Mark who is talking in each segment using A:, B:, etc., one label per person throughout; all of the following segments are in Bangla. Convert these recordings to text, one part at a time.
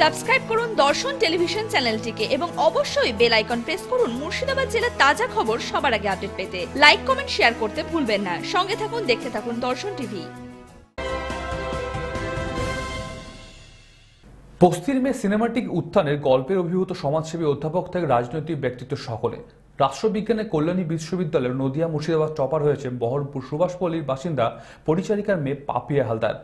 A: সাবস্ক্রাইব করুন দর্শন টেলিভিশন চ্যানেলটিকে এবং অবশ্যই বেল আইকন প্রেস করুন মুর্শিদাবাদ জেলার তাজা খবর সবার আগে আপডেট পেতে। লাইক, কমেন্ট, শেয়ার করতে ভুলবেন না। সঙ্গে থাকুন, দেখতে থাকুন দর্শন টিভি।
B: মেয়ে সিনেমাটিক উত্থানের গল্পের অভিভূত সমাজসেবী অধ্যাপক থেকে রাজনৈতিক ব্যক্তিত্ব সকলে। রাষ্ট্রবিজ্ঞানে কল্যাণী বিশ্ববিদ্যালয়ের নদিয়া মুর্শিদাবাদ টপার হয়েছে বহরমপুর সুভাষপল্লীর বাসিন্দা পরিচারিকার মেয়ে পাপিয়া হালদার।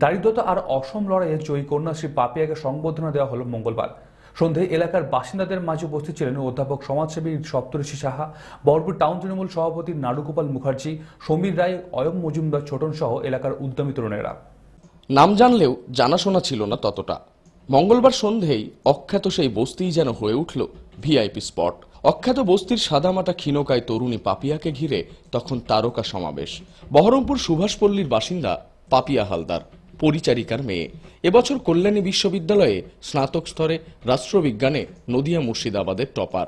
B: দারিদ্রতা আর অসম লড়াইয়ে জয়ী কন্যাশ্রী পাপিয়াকে সংবর্ধনা দেওয়া হলো মঙ্গলবার। সন্ধ্যায় এলাকার বাসিন্দাদের মাঝে উপস্থিত ছিলেন অধ্যাপক সমাজসেবী সপ্তঋষি সাহা বরপুর টাউন তৃণমূল সভাপতি নাড়ুগোপাল মুখার্জি, সমীর রায়, অয়ম মজুমদার ছোটন সহ এলাকার উদ্যমী তরুণেরা।
C: নাম জানলেও জানাশোনা ছিল না ততটা। মঙ্গলবার সন্ধেই অখ্যাত সেই বস্তিই যেন হয়ে উঠল ভিআইপি স্পট। অখ্যাত বস্তির সাদামাটা ক্ষীণকায় তরুণী পাপিয়াকে ঘিরে তখন তারকা সমাবেশ। বহরমপুর সুভাষপল্লীর বাসিন্দা পাপিয়া হালদার। পরিচারিকার মেয়ে। এবছর কল্যাণী বিশ্ববিদ্যালয়ে স্নাতক স্তরে রাষ্ট্রবিজ্ঞানে নদিয়া মুর্শিদাবাদের টপার।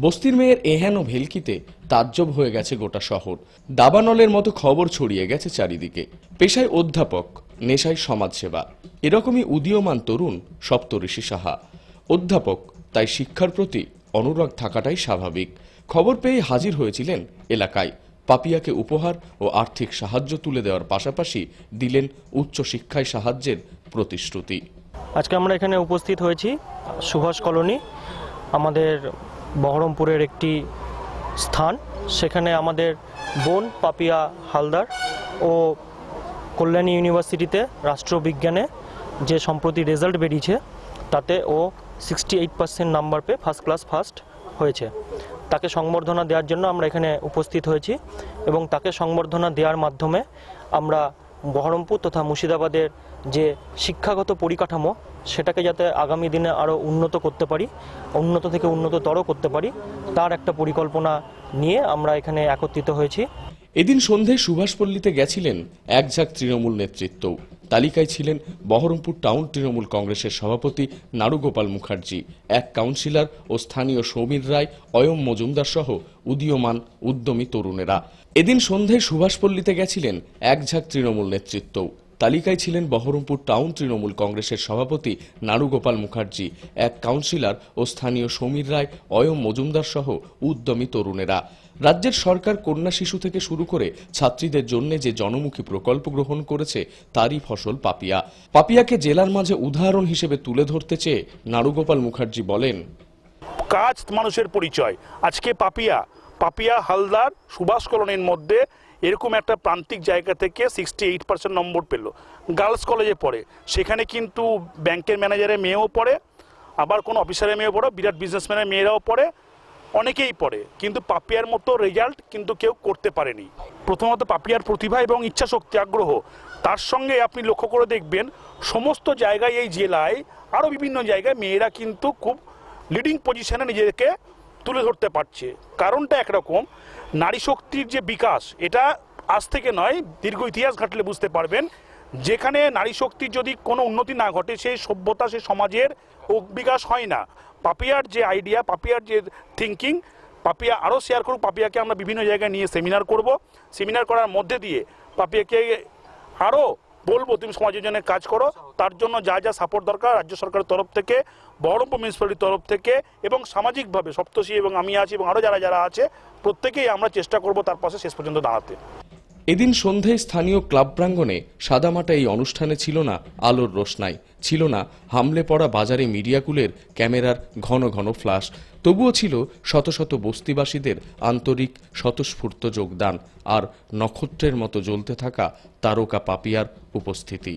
C: বস্তির মেয়ের এহেন ভেলকিতে তাজ্জব হয়ে গেছে গোটা শহর। দাবানলের মতো খবর ছড়িয়ে গেছে চারিদিকে। পেশায় অধ্যাপক, নেশায় সমাজসেবা। এরকমই উদীয়মান তরুণ সপ্তঋষি সাহা। অধ্যাপক, তাই শিক্ষার প্রতি অনুরাগ থাকাটাই স্বাভাবিক। খবর পেয়ে হাজির হয়েছিলেন এলাকায় পাপিয়াকে উপহার ও আর্থিক সাহায্য তুলে দেওয়ার পাশাপাশি দিলেন উচ্চশিক্ষায় সাহায্যের প্রতিশ্রুতি।
D: আজকে আমরা এখানে উপস্থিত হয়েছি সুভাষ কলোনি, আমাদের বহরমপুরের একটি স্থান। সেখানে আমাদের বোন পাপিয়া হালদার ও কল্যাণী ইউনিভার্সিটিতে রাষ্ট্রবিজ্ঞানে যে সম্প্রতি রেজাল্ট বেরিয়েছে, তাতে ও সিক্সটি এইট পার্সেন্ট নাম্বার পেয়ে ফার্স্ট ক্লাস ফার্স্ট হয়েছে। তাকে সংবর্ধনা দেওয়ার জন্য আমরা এখানে উপস্থিত হয়েছি এবং তাকে সংবর্ধনা দেওয়ার মাধ্যমে আমরা বহরমপুর তথা মুর্শিদাবাদের যে শিক্ষাগত পরিকাঠামো, সেটাকে যাতে আগামী দিনে আরও উন্নত করতে পারি, উন্নত থেকে উন্নততর করতে পারি, তার একটা পরিকল্পনা নিয়ে আমরা এখানে একত্রিত হয়েছি।
C: এদিন সন্ধ্যায় সুভাষপল্লীতে গেছিলেন এক ঝাঁক তৃণমূল নেতৃত্ব তালিকায় ছিলেন বহরমপুর টাউন তৃণমূল কংগ্রেসের সভাপতি নারুগোপাল মুখার্জি, এক কাউন্সিলর ও স্থানীয় সৌমির রায়, অয়ম মজুমদার সহ উদীয়মান উদ্যমী তরুণেরা। এদিন সন্ধ্যায় সুভাষপল্লীতে গেছিলেন এক ঝাঁক তৃণমূল নেতৃত্ব তালিকায় ছিলেন বহরমপুর টাউন তৃণমূল কংগ্রেসের সভাপতি নাড়ুগোপাল মুখার্জি, এক কাউন্সিলর ও স্থানীয় সমীর রায়, অয়ম মজুমদার সহ উদ্যমী তরুণেরা। রাজ্যের সরকার কন্যা শিশু থেকে শুরু করে ছাত্রীদের জন্য যে জনমুখী প্রকল্প গ্রহণ করেছে, তারই ফসল পাপিয়া। পাপিয়াকে জেলার মাঝে উদাহরণ হিসেবে তুলে ধরতে চেয়ে নাড়ুগোপাল মুখার্জি বলেন,
E: কাজ মানুষের পরিচয়। আজকে পাপিয়া। পাপিয়া হালদার সুভাষ কলোনির মধ্যে এরকম একটা প্রান্তিক জায়গা থেকে সিক্সটি এইট পার্সেন্ট নম্বর পেল। গার্লস কলেজে পড়ে। সেখানে কিন্তু ব্যাংকের ম্যানেজারের মেয়েও পড়ে, আবার কোনো অফিসারের মেয়েও পড়ে, বিরাট বিজনেসম্যানের মেয়েরাও পড়ে, অনেকেই পড়ে। কিন্তু পাপিয়ার মতো রেজাল্ট কিন্তু কেউ করতে পারেনি। প্রথমত পাপিয়ার প্রতিভা এবং ইচ্ছাশক্তি, আগ্রহ। তার সঙ্গে আপনি লক্ষ্য করে দেখবেন, সমস্ত জায়গায় এই জেলায় আরও বিভিন্ন জায়গায় মেয়েরা কিন্তু খুব লিডিং পজিশনে নিজেকে তুলে ধরতে পারছে। কারণটা একরকম, নারী শক্তির যে বিকাশ, এটা আজ থেকে নয়, দীর্ঘ ইতিহাস ঘাটলে বুঝতে পারবেন। যেখানে নারী শক্তির যদি কোনো উন্নতি না ঘটে সেই সভ্যতা, সে সমাজের বিকাশ হয় না। পাপিয়ার যে আইডিয়া পাপিয়ার যে থিঙ্কিং পাপিয়া আরও শেয়ার করুক, পাপিয়াকে আমরা বিভিন্ন জায়গায় নিয়ে সেমিনার করব। সেমিনার করার মধ্যে দিয়ে পাপিয়াকে আরও বলব, তুমি সমাজ যোজনে কাজ করো। তার জন্য যা যা সাপোর্ট দরকার রাজ্য সরকারের তরফ থেকে, বহরমপুর মিউনিসিপ্যালিটির তরফ থেকে এবং সামাজিকভাবে সপ্তর্ষি এবং আমি আছি এবং আরও যারা যারা আছে, প্রত্যেকেই আমরা চেষ্টা করব তার পাশে শেষ পর্যন্ত দাঁড়াতে।
C: এদিন সন্ধ্যায় স্থানীয় ক্লাব প্রাঙ্গণে সাদামাটা এই অনুষ্ঠানে ছিল না, আলোর রোশনাই। ছিল না, হামলে পড়া বাজারে মিডিয়াকুলের ক্যামেরার ঘন ঘন ফ্ল্যাশ তবুও ছিল শত শত বস্তিবাসীদের আন্তরিক স্বতঃস্ফূর্ত যোগদান আর নক্ষত্রের মতো জ্বলতে থাকা তারকা পাপিয়ার উপস্থিতি।